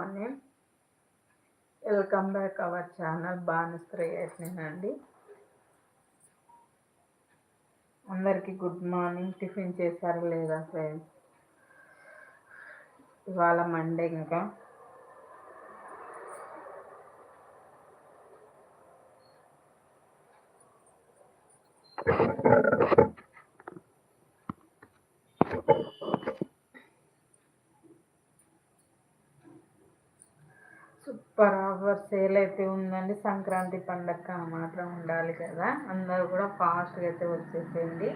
Morning. Welcome back our channel బాణస్త్రయత్నేనండి అందరికీ good morning. Tiffin చేశారు లేదా ఫ్రెండ్స్? ఇవాళ మండే ఇంకా సూపర్ ఆఫర్ సేల్ అయితే ఉందండి. సంక్రాంతి పండగ మాత్రం ఉండాలి కదా. అందరూ కూడా ఫాస్ట్గా అయితే వచ్చేసేయండి.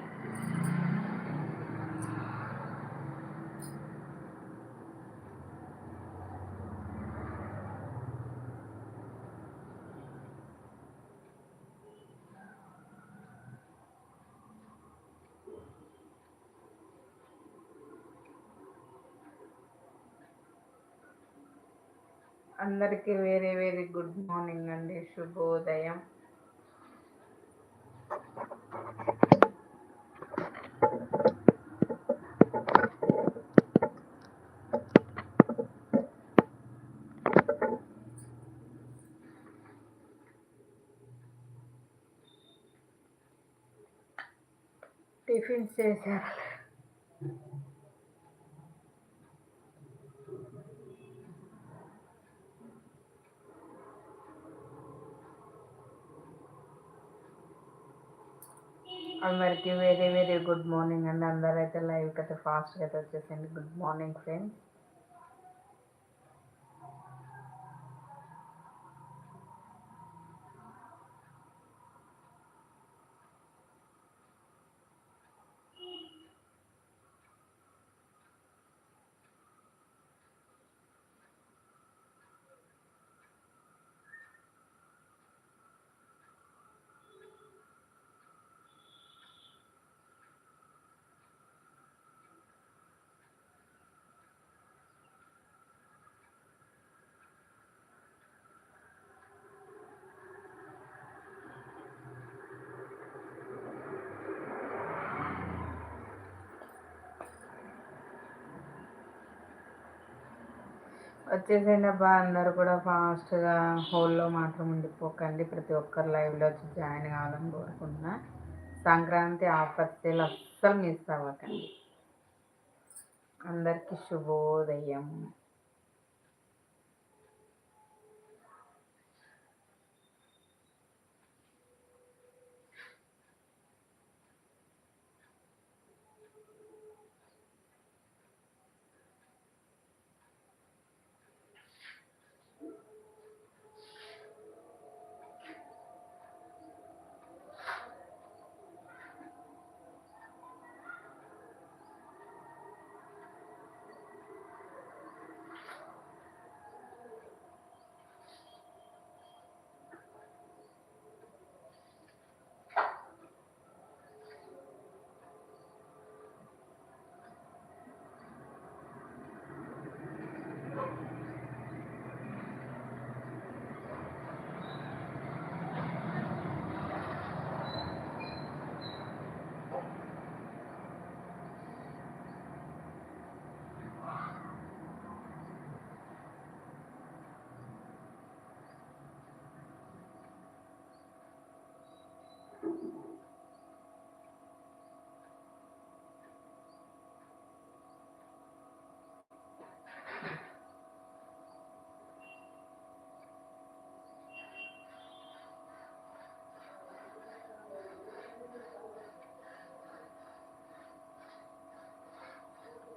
అందరికీ వేరే వేరే గుడ్ మార్నింగ్ అండి. శుభోదయం. టిఫిన్ చేశారు. అందరికీ వెరీ వెరీ గుడ్ మార్నింగ్ అండి. అందరూ అయితే లైవ్కి అయితే ఫాస్ట్గా అయితే వచ్చేసండి గుడ్ మార్నింగ్ ఫ్రెండ్స్. వచ్చేసేయండి అబ్బా. అందరు కూడా ఫాస్ట్గా హోల్లో మాత్రం ఉండిపోకండి. ప్రతి ఒక్కరు లైవ్లో వచ్చి జాయిన్ కావాలని కోరుకుంటున్నా. సంక్రాంతి ఆఫర్ సేల్ అస్సలు మిస్ అవ్వకండి. అందరికీ శుభోదయం.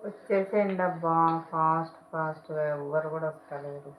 వచ్చేసేయండి అబ్బా. ఫాస్ట్ ఫాస్ట్గా ఎవ్వరు కూడా వస్తలేరు.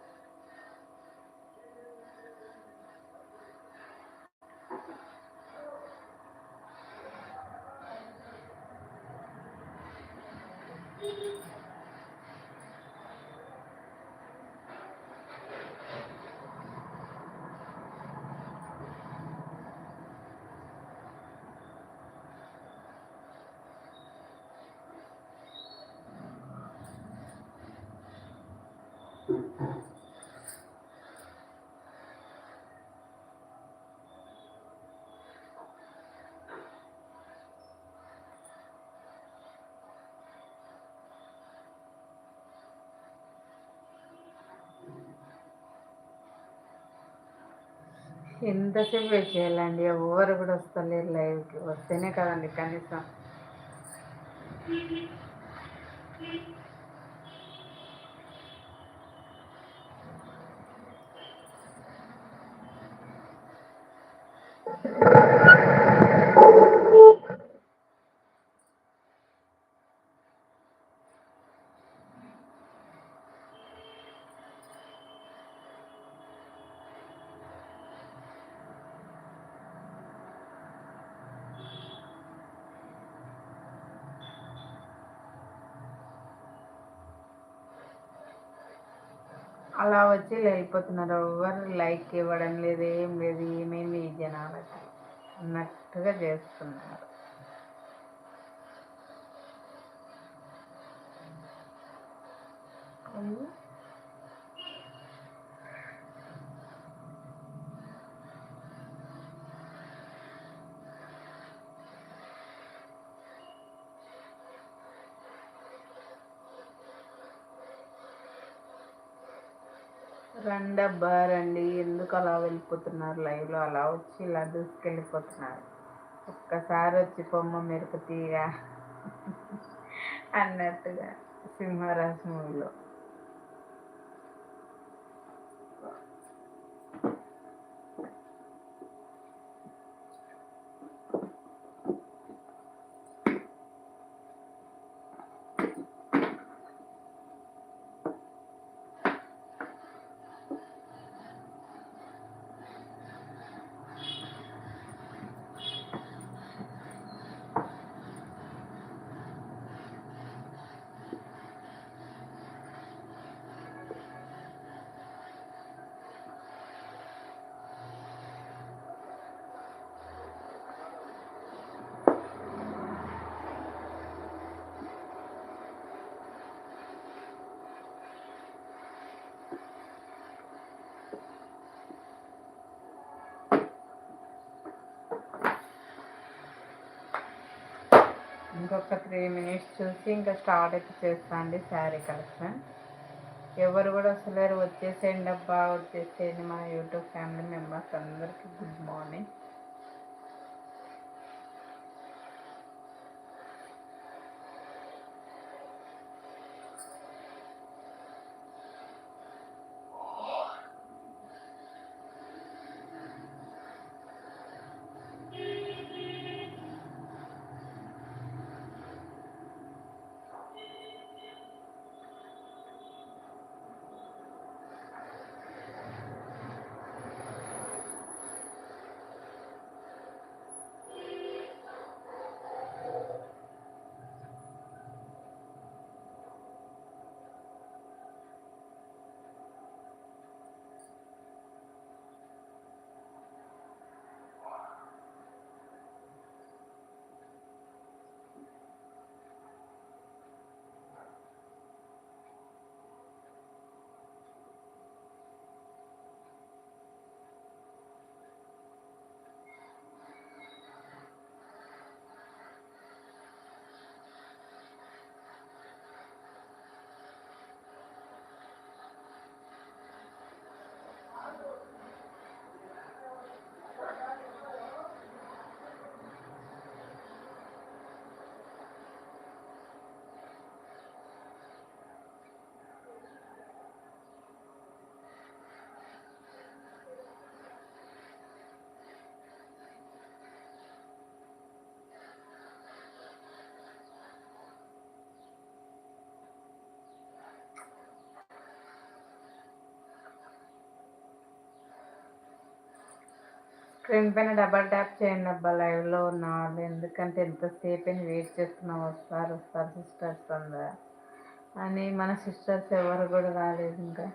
ఎంతసేపు వెయిట్ చేయాలండి? ఎవరు కూడా వస్తలేరు లైవ్కి. వస్తేనే కదండి కనీసం. అలా వచ్చి వెళ్ళిపోతున్నారు ఎవరు లైక్ ఇవ్వడం లేదు ఏం లేదు ఏమేమి జనాలకి అన్నట్టుగా చేస్తున్నారు. డబ్బా రండి ఎందుకు అలా వెళ్ళిపోతున్నారు లైవ్లో అలా వచ్చి ఇలా దూసుకెళ్ళిపోతున్నారు. ఒక్కసారి వచ్చి పొమ్మ మెరుపు అన్నట్టుగా సింహరాజ్ మూవీలో. ఇంకొక త్రీ మినిట్స్ చూసి ఇంకా స్టార్ట్ అయితే చేస్తా అండి శారీ కలెక్షన్. ఎవరు కూడా అసలు వచ్చేసేయండి అబ్బా వచ్చేసేయండి మా యూట్యూబ్ ఫ్యామిలీ మెంబర్స్ అందరికీ గుడ్ మార్నింగ్. స్క్రీన్ పైన డబల్ ట్యాప్ చేయండి అబ్బా లైవ్లో ఉన్న ఎందుకంటే ఎంతసేపు అని వెయిట్ చేస్తున్నాం వస్తారు వస్తారు సిస్టర్స్ అందా అని మన సిస్టర్స్ ఎవరు కూడా రాలేదు ఇంకా.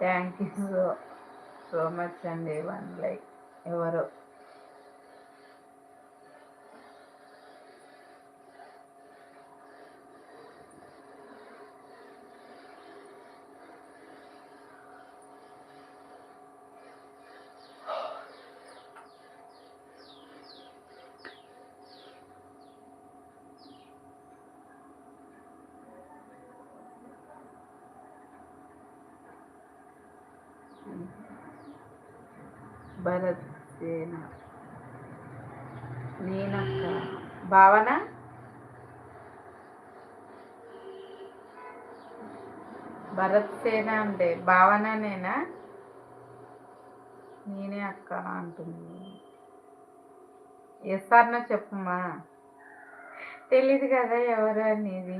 Thank you so so much అండి. వన్ లైక్ ఎవరు భరత్ సేన నేనక్క. భావన? భరత్ సేన అంటే భావననేనా నేనే? అక్క అంటుంది. ఎస్ అన్న చెప్పమ్మా తెలీదు కదా ఎవరు అనేది.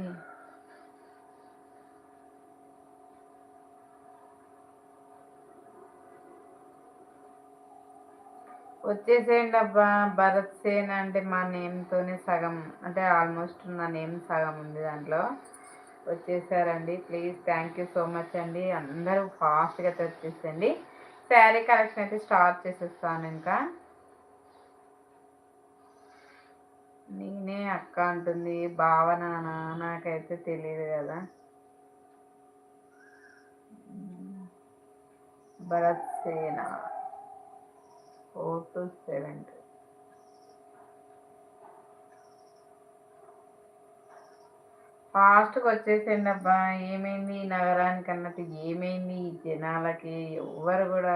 వచ్చేసేయండి అబ్బా భరత్ సేన్ అంటే మా నేమ్తోనే సగం. అంటే ఆల్మోస్ట్ నా నేమ్ సగం ఉంది దాంట్లో. వచ్చేసారండి. Please thank you so much అండి. అందరూ ఫాస్ట్గా తెచ్చేసండి శారీ కలెక్షన్ అయితే స్టార్ట్ చేసేస్తాను ఇంకా. నేనే అక్క అంటుంది. భావన నాకైతే తెలియదు కదా. Bharat Sena. Four two seven. ఫాస్ట్గా వచ్చేసేయండి అబ్బా. ఏమైంది? ఈ నగరానికి అన్నట్టు ఏమైంది? ఈ జనాలకి ఎవ్వరు కూడా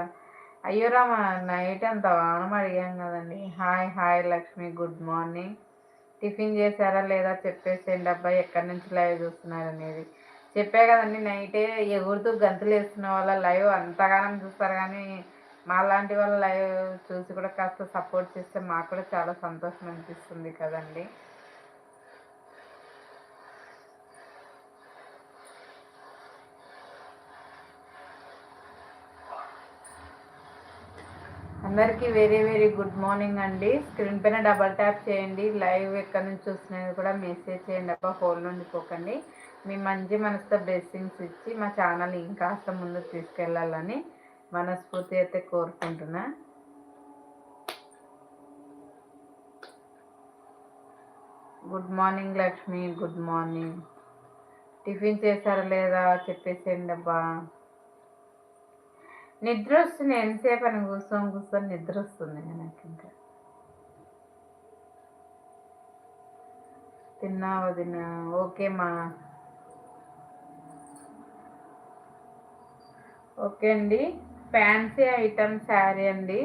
అయ్యో రామా నైట్ అంత వానం అడిగాం కదండి. Hi hi Lakshmi good morning. Tiffin చేశారా లేదా చెప్పేసేయండి అబ్బాయి ఎక్కడి నుంచి లైవ్ చూస్తున్నారు అనేది. చెప్పే కదండి నైటే ఎగురుతూ గంతులు వేస్తున్న వాళ్ళ లైవ్ అంతగానం చూస్తారు కానీ మా లాంటి వాళ్ళ లైవ్ చూసి కూడా కాస్త సపోర్ట్ చేస్తే మాకు కూడా చాలా సంతోషం అనిపిస్తుంది కదండి. అందరికీ వెరీ వెరీ గుడ్ మార్నింగ్ అండి. స్క్రీన్ పైన డబల్ ట్యాప్ చేయండి. లైవ్ ఎక్కడి నుంచి చూస్తున్నది కూడా మెసేజ్ చేయండి. అబ్బా హోల్ నుండి పోకండి. మీ మంచి మనసుతో బ్లెస్సింగ్స్ ఇచ్చి మా ఛానల్ ఇంకాస్త ముందుకు తీసుకెళ్ళాలని మనస్ఫూర్తి అయితే కోరుకుంటున్నా. Good morning Lakshmi good morning tiffin చేశారా లేదా చెప్పేసేయండి అబ్బా. నిద్ర వస్తుంది ఎంతసేపు అని కూర్చొని కూర్చొని నిద్ర వస్తుంది నాకు ఇంకా. తిన్నా? వదిన ఓకే మా. ఓకే అండి. ఫ్యాన్సీ ఐటమ్ శారీ అండి.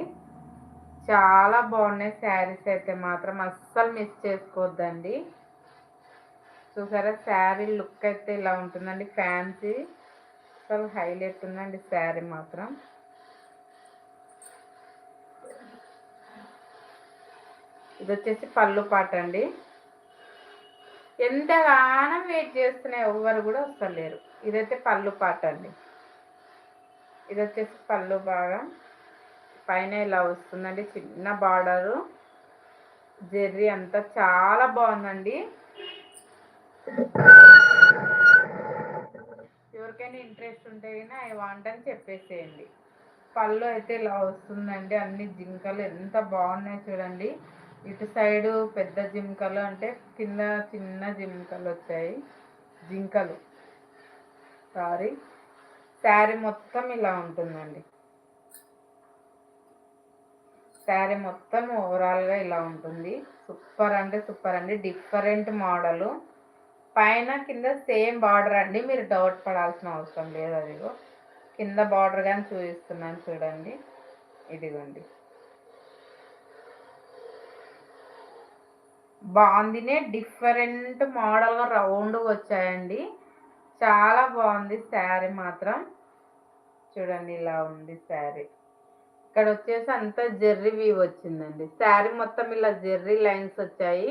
చాలా బాగున్నాయి శారీస్ అయితే మాత్రం. అస్సలు మిస్ చేసుకోవద్దండి చూసారా? శారీ లుక్ అయితే ఇలా ఉంటుందండి. ఫ్యాన్సీ అసలు హైలైట్ ఉందండి శారీ మాత్రం. ఇది వచ్చేసి పళ్ళు పాట అండి. ఎంతగానో వెయిట్ చేస్తున్నాయి ఎవ్వరు కూడా వస్తలేరు. ఇదైతే పళ్ళు పాట అండి. ఇది వచ్చేసి పళ్ళు బాగా పైన ఇలా వస్తుందండి చిన్న బార్డరు. జెర్రీ అంతా చాలా బాగుందండి. ఎవరికైనా ఇంట్రెస్ట్ ఉంటే కానీ ఐ వాంట్ అని చెప్పేసేయండి. పళ్ళు అయితే ఇలా వస్తుందండి అన్ని జింకలు ఎంత బాగున్నాయి చూడండి. ఇటు సైడు పెద్ద జింకలు అంటే కింద చిన్న జింకలు వచ్చాయి. జింకలు. సారీ. శారీ మొత్తం ఇలా ఉంటుందండి. శారీ మొత్తం ఓవరాల్గా ఇలా ఉంటుంది. సూపర్ అంటే సూపర్ అండి. డిఫరెంట్ మోడలు పైన కింద సేమ్ బార్డర్ అండి. మీరు డౌట్ పడాల్సిన అవసరం లేదు అదిగో కింద బార్డర్ కానీ చూపిస్తున్నాను చూడండి. ఇదిగోండి. బాగుందినే. డిఫరెంట్ మోడల్గా రౌండ్ వచ్చాయండి. చాలా బాగుంది శారీ మాత్రం. చూడండి ఇలా ఉంది శారీ. ఇక్కడ వచ్చేసి అంతా జెర్రీ వీవ్ వచ్చిందండి. శారీ మొత్తం ఇలా జెర్రీ లైన్స్ వచ్చాయి.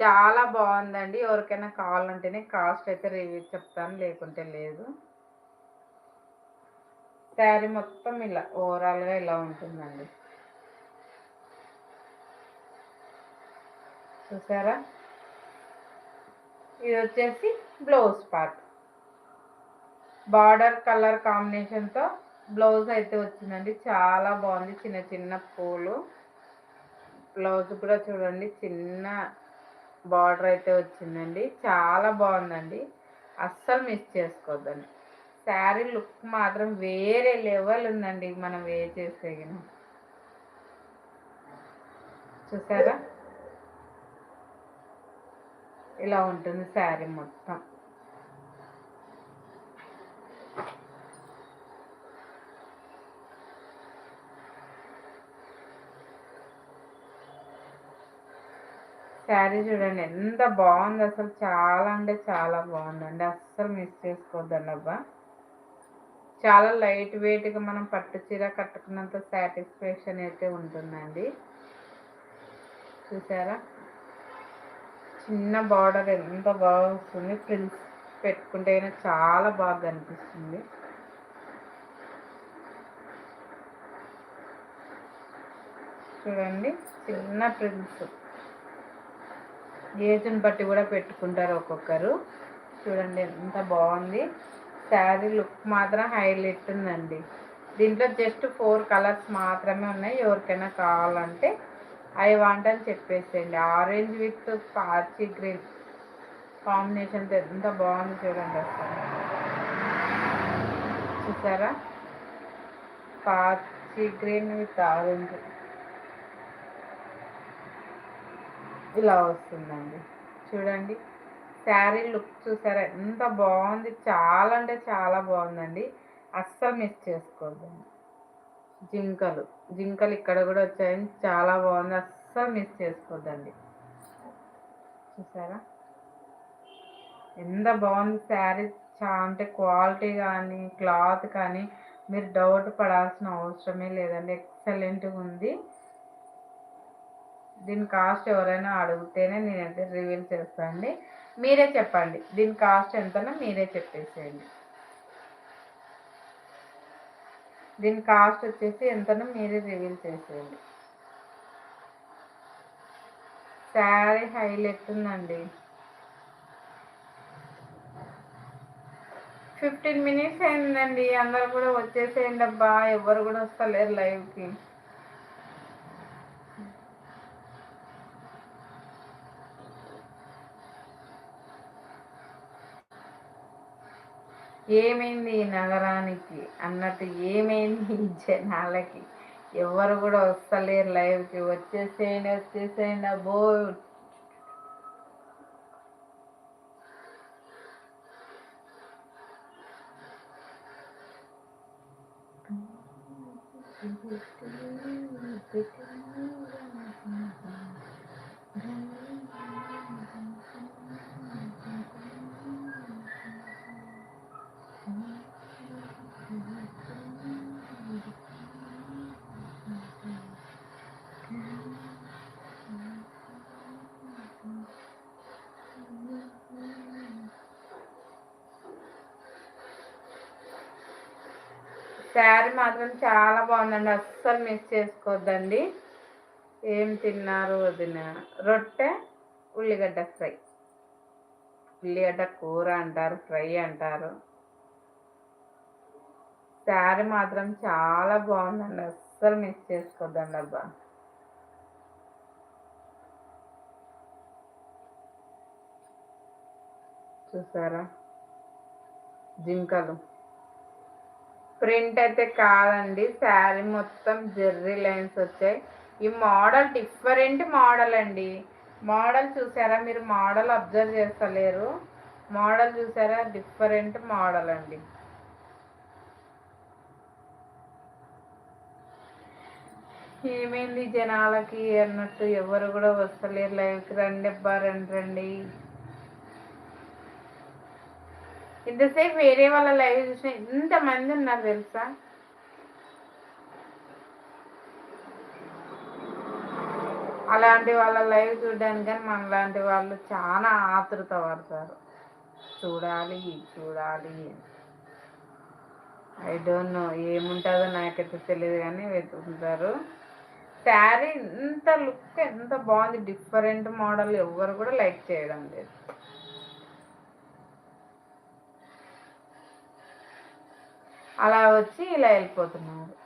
చాలా బాగుందండి. ఎవరికైనా కావాలంటేనే కాస్ట్ అయితే రివ్యూ చెప్తాను లేకుంటే లేదు. శారీ మొత్తం ఇలా ఓవరాల్గా ఇలా ఉంటుందండి. చూసారా? ఇది వచ్చేసి బ్లౌజ్ పార్ట్. బార్డర్ కలర్ కాంబినేషన్తో బ్లౌజ్ అయితే వచ్చిందండి. చాలా బాగుంది. చిన్న చిన్న పూలు. బ్లౌజ్ కూడా చూడండి చిన్న బార్డర్ అయితే వచ్చిందండి. చాలా బాగుందండి. అస్సలు మిస్ చేసుకోవద్దండి. శారీ లుక్ మాత్రం వేరే లెవెల్ ఉందండి మనం వే చేసే చూసారా? ఇలా ఉంటుంది శారీ మొత్తం. శారీ చూడండి ఎంత బాగుంది అసలు. చాలా అంటే చాలా బాగుందండి. అస్సలు మిస్ చేసుకోవద్దండి అబ్బా. చాలా లైట్ వెయిట్గా మనం పట్టు చీర కట్టుకున్నంత సాటిస్ఫాక్షన్ అయితే ఉంటుందండి. చూసారా? చిన్న బార్డర్ ఎంత బాగా వస్తుంది. ప్రిన్స్ పెట్టుకుంటే చాలా బాగా కనిపిస్తుంది. చూడండి చిన్న ప్రిన్స్ ఏజ్ని బట్టి కూడా పెట్టుకుంటారు ఒక్కొక్కరు. చూడండి ఎంత బాగుంది. శారీ లుక్ మాత్రం హైలైట్ ఉందండి. దీంట్లో జస్ట్ ఫోర్ కలర్స్ మాత్రమే ఉన్నాయి. ఎవరికైనా కావాలంటే అవి వాంట్ అని చెప్పేసేయండి. ఆరెంజ్ విత్ పాచి గ్రీన్ కాంబినేషన్ ఎంత బాగుంది చూడండి అసలు. చూసారా? పాచి గ్రీన్ విత్ ఆరెంజ్. ఇలా వస్తుందండి. చూడండి. శారీ లుక్ చూసారా? ఎంత బాగుంది. చాలా అంటే చాలా బాగుందండి. అస్సలు మిస్ చేసుకోవద్దండి జింకలు. జింకలు ఇక్కడ కూడా వచ్చాయండి చాలా బాగుంది. అస్సలు మిస్ చేసుకోవద్దండి. చూసారా? ఎంత బాగుంది శారీ. చా అంటే క్వాలిటీ కానీ క్లాత్ కానీ మీరు డౌట్ పడాల్సిన అవసరమే లేదండి. ఎక్సలెంట్గా ఉంది. దీని కాస్ట్ ఎవరైనా అడిగితేనే నేనైతే రివీల్ చేస్తాను మీరే చెప్పండి. దీని కాస్ట్ ఎంతనో మీరే చెప్పేసేయండి. దీని కాస్ట్ వచ్చేసి ఎంతనో మీరే రివీల్ చేసేయండి. శారీ హైలైట్ ఉందండి. ఫిఫ్టీన్ మినిట్స్ అయిందండి. అందరు కూడా వచ్చేసేయండి అబ్బా. ఎవరు కూడా వస్తలేరు లైవ్కి. ఏమైంది ఈ నగరానికి? అన్నట్టు ఏమైంది ఈ జనాలకి? ఎవరు కూడా వస్తలేరు లైవ్కి. వచ్చేసేయండి వచ్చేసేయండి అబ్బో! శారీ మాత్రం చాలా బాగుందండి. అస్సలు మిస్ చేసుకోవద్దండి ఏం తిన్నారు వదిన? రొట్టె ఉల్లిగడ్డ ఫ్రై. ఉల్లిగడ్డ కూర అంటారు ఫ్రై అంటారు. శారీ మాత్రం చాలా బాగుందండి. అస్సలు మిస్ చేసుకోవద్దండి అబ్బా. చూసారా? జింకలు. ప్రింట్ అయితే కాదండి. శారీ మొత్తం జెర్రీ లైన్స్ వచ్చాయి. ఈ మోడల్ డిఫరెంట్ మోడల్ అండి. మోడల్ చూసారా? మీరు మోడల్ అబ్జర్వ్ చేస్తలేరు. మోడల్ చూసారా? డిఫరెంట్ మోడల్ అండి. ఏమైంది జనాలకి? అన్నట్టు ఎవరు కూడా వస్తలేరు. లైవ్కి రండి అబ్బా రండి రండి. ఇంతసేపు వేరే వాళ్ళ లైవ్ చూసిన ఇంతమంది ఉన్నారు తెలుసా? అలాంటి వాళ్ళ లైవ్ చూడడానికి కానీ మనలాంటి వాళ్ళు చాలా ఆతృత పడతారు. చూడాలి చూడాలి. ఐ డోంట్ నో ఏముంటుందో నాకైతే తెలియదు కానీ వెతుకుంటారు శారీ ఇంత లుక్ ఎంత బాగుంది. డిఫరెంట్ మోడల్ ఎవరు కూడా లైక్ చేయడం లేదు. అలా వచ్చి ఇలా వెళ్ళిపోతున్నారు.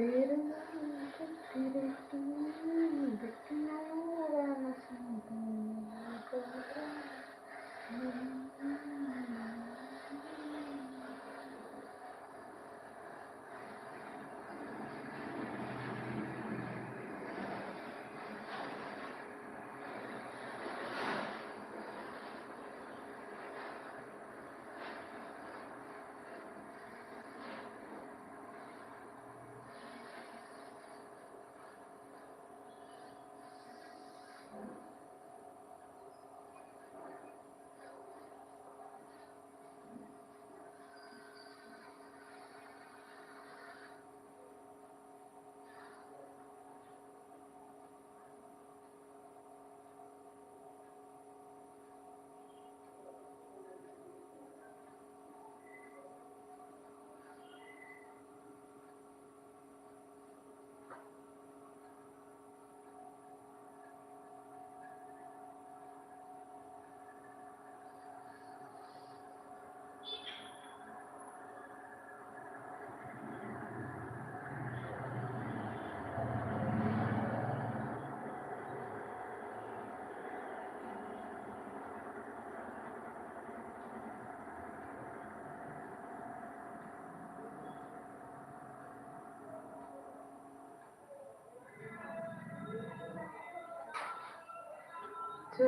Peter, Peter, do.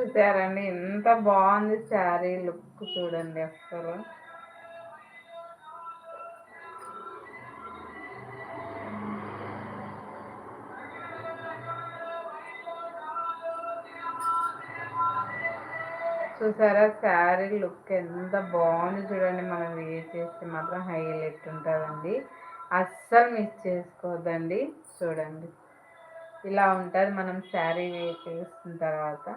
చూసారండి. ఎంత బాగుంది శారీ లుక్ చూడండి అసలు చూసారా శారీ లుక్ ఎంత బాగుంది చూడండి. మనం వేర్ చేస్తే మాత్రం హైలైట్ ఉంటుందండి. అస్సలు మిస్ చేసుకోవద్దండి. చూడండి. ఇలా ఉంటుంది. మనం శారీ వేర్ చేసిన తర్వాత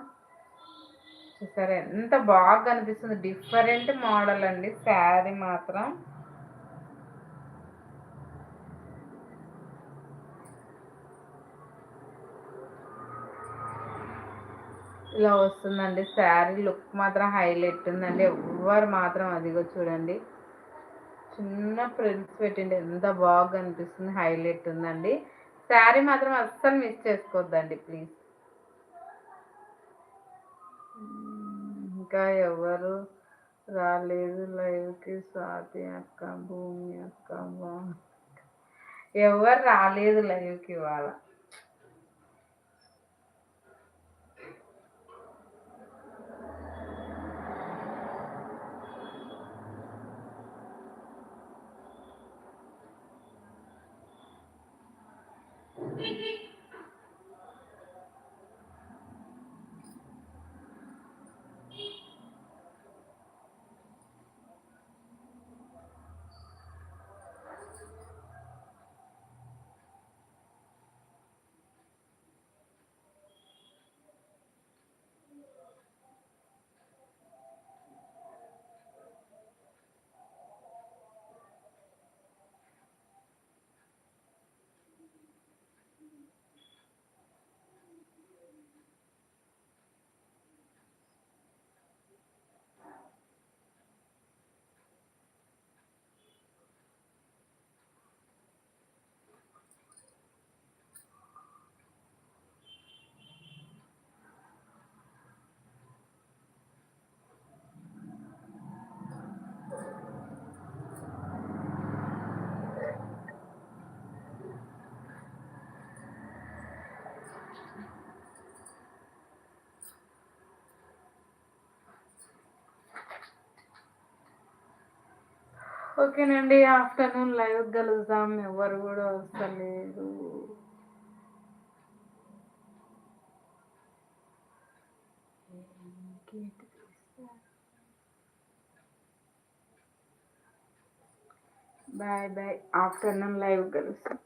చూసారా? ఎంత బాగా కనిపిస్తుంది. డిఫరెంట్ మోడల్ అండి. శారీ మాత్రం. ఇలా వస్తుందండి. శారీ లుక్ మాత్రం హైలైట్ ఉందండి. ఎవరు మాత్రం అదిగో చూడండి. చిన్న ప్రింట్స్ పెట్టిండి. ఎంత బాగా అనిపిస్తుంది హైలైట్ ఉందండి. శారీ మాత్రం అస్సలు మిస్ చేసుకోవద్దండి ప్లీజ్ ఇంకా ఎవరు రాలేదు లైవ్కి స్వాతి అక్క భూమి అక్క ఎవరు రాలేదు లైవ్కి ఇవాళ. ఓకేనండి ఆఫ్టర్నూన్ లైవ్ కలుద్దాం. ఎవరు కూడా వస్తలేరు బాయ్ బాయ్ ఆఫ్టర్నూన్ లైవ్ కలుస్తాం